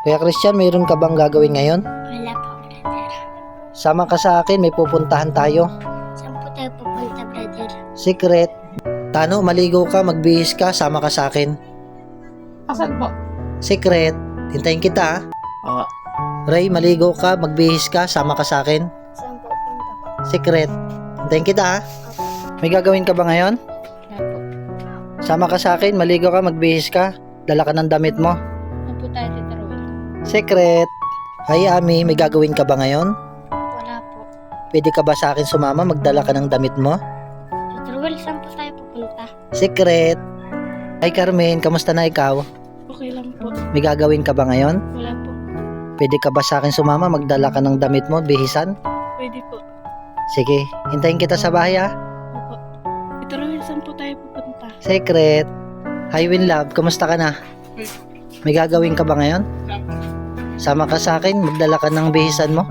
Kuya Christian, mayroon ka bang gagawin ngayon? Wala po, brother. Sama ka sa akin, may pupuntahan tayo. Saan po tayo pupunta, brother? Secret. Tano, maligo ka, magbihis ka, sama ka sa akin. Asan po? Secret. Hintayin kita ah. Oo. Ray, maligo ka, magbihis ka, sama ka sa akin. Saan po punta po? Secret. Hintayin kita ah. May gagawin ka ba ngayon? Wala po. Sama ka sa akin, maligo ka, magbihis ka. Dala ka ng damit mo. Secret. Hi Ami, may gagawin ka ba ngayon? Wala po. Pwede ka ba sa akin sumama, magdala ka ng damit mo? Tita Ruel, saan po tayo pupunta? Secret. Hi Carmen, kamusta na ikaw? Okay lang po. May gagawin ka ba ngayon? Wala po. Pwede ka ba sa akin sumama, magdala ka ng damit mo, bihisan? Pwede po. Sige, hintayin kita sa bahay ah. Opo. Tita Ruel, saan po tayo pupunta? Secret. Hi Winlove, kamusta ka na? May gagawin ka ba ngayon? Sama ka sa akin, magdala ka ng bihisan mo?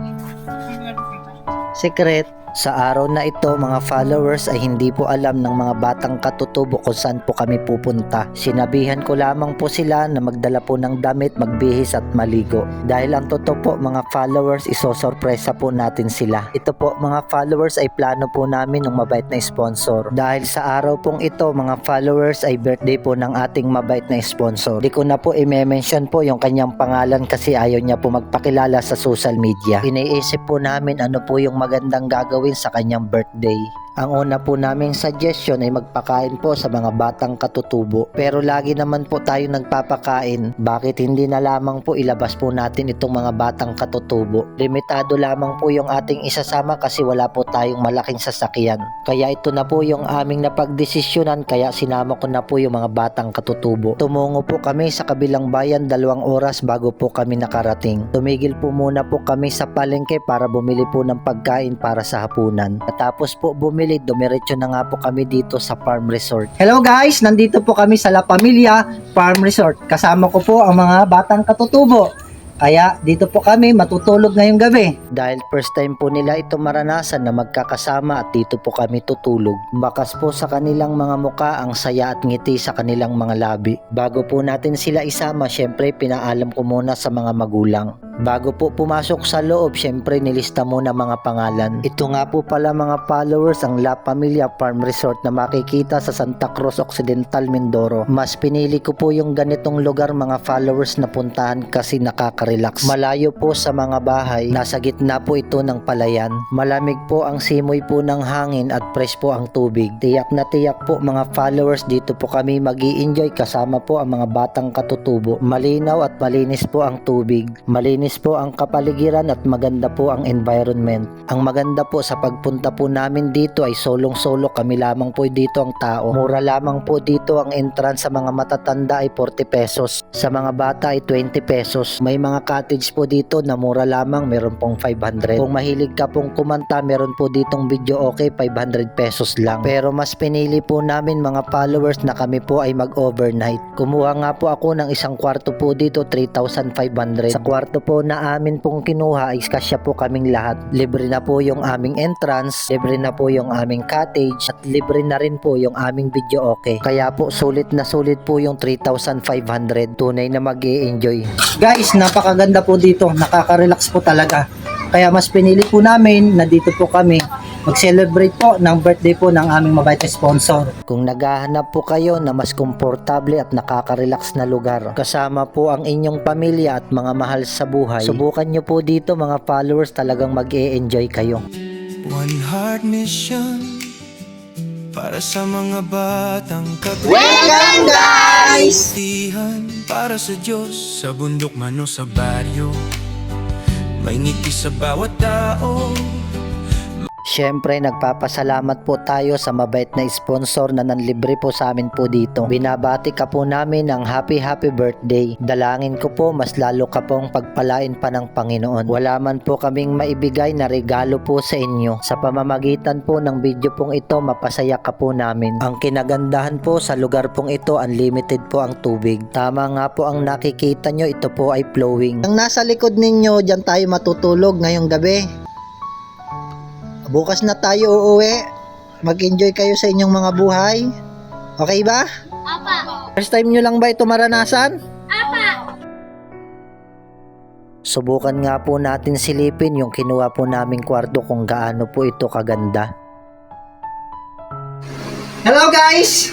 Secret. Sa araw na ito, mga followers ay hindi po alam ng mga batang katutubo kung saan po kami pupunta. Sinabihan ko lamang po sila na magdala po ng damit, magbihis at maligo. Dahil ang totoo po mga followers, isosorpresa po natin sila. Ito po mga followers ay plano po namin ng mabait na sponsor. Dahil sa araw pong ito, mga followers ay birthday po ng ating mabait na sponsor. Di ko na po i-mention po yung kanyang pangalan kasi ayaw niya po magpakilala sa social media. Iniisip po namin ano po yung magandang gagawin sa kanyang birthday. Ang una po naming suggestion ay magpakain po sa mga batang katutubo. Pero lagi naman po tayo nagpapakain. Bakit hindi na lamang po ilabas po natin itong mga batang katutubo? Limitado lamang po yung ating isasama kasi wala po tayong malaking sasakyan. Kaya ito na po yung aming napagdesisyonan kaya sinama ko na po yung mga batang katutubo. Tumungo po kami sa kabilang bayan dalawang oras bago po kami nakarating. Tumigil po muna po kami sa palengke para bumili po ng pagkain para sa hapunan. Tapos po bumili, dumiretso na nga po kami dito sa Farm Resort. Hello guys! Nandito po kami sa La Familia Farm Resort. Kasama ko po ang mga batang katutubo. Kaya dito po kami matutulog ngayong gabi. Dahil first time po nila ito maranasan na magkakasama at dito po kami tutulog. Bakas po sa kanilang mga muka ang saya at ngiti sa kanilang mga labi. Bago po natin sila isama, syempre pinaalam ko muna sa mga magulang. Bago po pumasok sa loob, syempre nilista muna mga pangalan. Ito nga po pala mga followers ang La Familia Farm Resort na makikita sa Santa Cruz Occidental, Mindoro. Mas pinili ko po yung ganitong lugar mga followers na puntahan kasi nakaka-relax. Malayo po sa mga bahay, nasa gitna po ito ng palayan. Malamig po ang simoy po ng hangin at fresh po ang tubig. Tiyak na tiyak po mga followers dito po kami mag enjoy kasama po ang mga batang katutubo. Malinaw at malinis po ang tubig. Malinis po ang kapaligiran at maganda po ang environment. Ang maganda po sa pagpunta po namin dito ay solong-solo kami lamang po dito ang tao. Mura lamang po dito ang entrance sa mga matatanda ay 40 pesos. Sa mga bata ay 20 pesos. May mga cottage po dito na mura lamang meron pong 500. Kung mahilig ka pong kumanta meron po ditong video okay 500 pesos lang. Pero mas pinili po namin mga followers na kami po ay mag-overnight. Kumuha nga po ako ng isang kwarto po dito 3,500. Sa kwarto po na amin pong kinuha ay kasya po kaming lahat. Libre na po yung aming entrance, libre na po yung aming cottage, at libre na rin po yung aming video okay. Kaya po sulit na sulit po yung 3,500. Tunay na mag enjoy Guys, napakaganda po dito. Nakaka-relax po talaga. Kaya mas pinili po namin na dito po kami mag-celebrate po ng birthday po ng aming mabait na sponsor. Kung naghahanap po kayo na mas komportable at nakaka-relax na lugar, kasama po ang inyong pamilya at mga mahal sa buhay, subukan nyo po dito mga followers talagang mag enjoy kayo. One heart mission para sa mga batang kabila. Welcome guys! Tihan para sa Diyos sa bundok man o sa baryo. May ngiti sa bawat tao. Siyempre, nagpapasalamat po tayo sa mabait na sponsor na nanlibre po sa amin po dito. Binabati ka po namin ng happy happy birthday. Dalangin ko po mas lalo ka pong pagpalain pa ng Panginoon. Wala man po kaming maibigay na regalo po sa inyo. Sa pamamagitan po ng video pong ito, mapasaya ka po namin. Ang kinagandahan po sa lugar pong ito, unlimited po ang tubig. Tama nga po ang nakikita nyo, ito po ay flowing. Ang nasa likod ninyo, dyan tayo matutulog ngayong gabi. Bukas na tayo uuwi. Mag-enjoy kayo sa inyong mga buhay. Okay ba? Apa! First time nyo lang ba ito maranasan? Apa! Subukan nga po natin silipin yung kinuha po naming kwarto kung gaano po ito kaganda. Hello guys!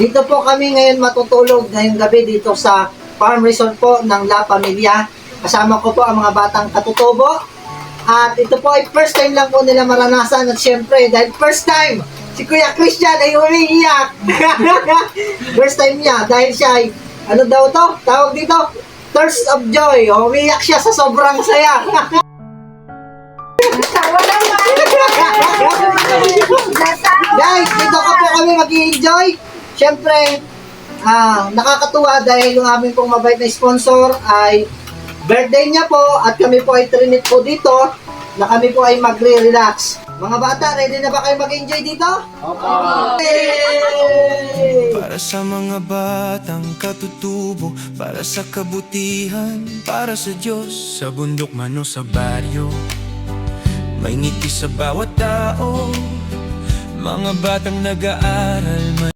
Dito po kami ngayon matutulog ngayong gabi dito sa farm resort po ng La Familia. Kasama ko po ang mga batang katutubo. At ito po ay first time lang po nila maranasan at syempre dahil first time si Kuya Christian ay umiiyak. first time niya dahil siya ay ano daw to? Tawag dito? Thirst of joy. Umiiyak siya sa sobrang saya. Guys, dito ka po kami mag-enjoy. Siyempre, ah, nakakatuwa dahil yung aming pong mabait na sponsor ay birthday niya po at kami po ay trinit po dito na kami po ay magre-relax. Mga bata, ready na ba kayo mag-enjoy dito? Opo! Para sa mga batang katutubo Para sa kabutihan Para sa Diyos Sa bundok man o sa baryo May ngiti sa bawat tao Mga batang nag-aaral